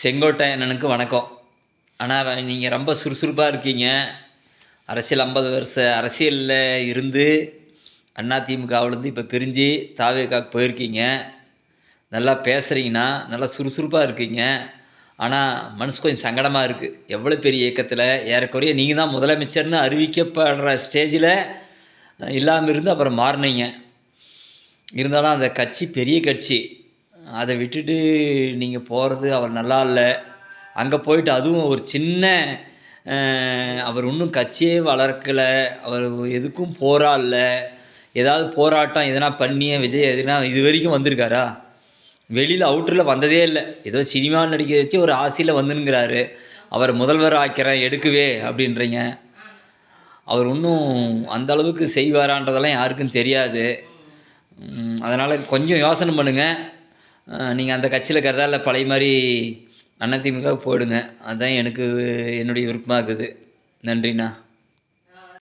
செங்கோட்டையனனுக்கு வணக்கம். ஆனால் நீங்கள் ரொம்ப சுறுசுறுப்பாக இருக்கீங்க. அரசியல் ஐம்பது வருஷ அரசியலில் இருந்து அதிமுகவிலேருந்து இப்போ பிரிஞ்சு தாவேக்காக்கு போயிருக்கீங்க. நல்லா பேசுகிறீங்கன்னா நல்லா சுறுசுறுப்பாக இருக்கீங்க. ஆனால் மனசு கொஞ்சம் சங்கடமாக இருக்குது எவ்வளோ பெரிய இயக்கத்தில் ஏறக்குறைய நீங்கள் தான் முதலமைச்சர்னு அறிவிக்கப்படுற ஸ்டேஜில் இல்லாமல் இருந்து அப்புறம் மாறினீங்க. இருந்தாலும் அந்த கட்சி பெரிய கட்சி. அதை விட்டுட்டு நீங்கள் போகிறது அவர் நல்லா இல்லை. அங்கே போயிட்டு அதுவும் ஒரு சின்ன அவர் இன்னும் கட்சியே வளர்க்கலை. அவர் எதுக்கும் போராடல ஏதாவது போராட்டம் எதனா பண்ணி விஜய் எதுனா இது வரைக்கும் வந்திருக்காரா? வெளியில் அவுட்டரில் வந்ததே இல்லை. ஏதோ சினிமா நடிக்க வச்சு ஒரு ஆசையில் வந்துனுங்கிறாரு அவர் முதல்வர் ஆக்கிறேன் எடுக்கவே அப்படின்றீங்க. அவர் இன்னும் அந்த அளவுக்கு செய்வாரான்றதெல்லாம் யாருக்கும் தெரியாது. அதனால் கொஞ்சம் யோசனை பண்ணுங்கள் நீங்கள் அந்த கட்சியில் இருக்கிறதா இல்லை பழைய மாதிரி அதிமுக போயிடுங்க. அதுதான் எனக்கு என்னுடைய விருப்பமாக இருக்குது. நன்றிண்ணா.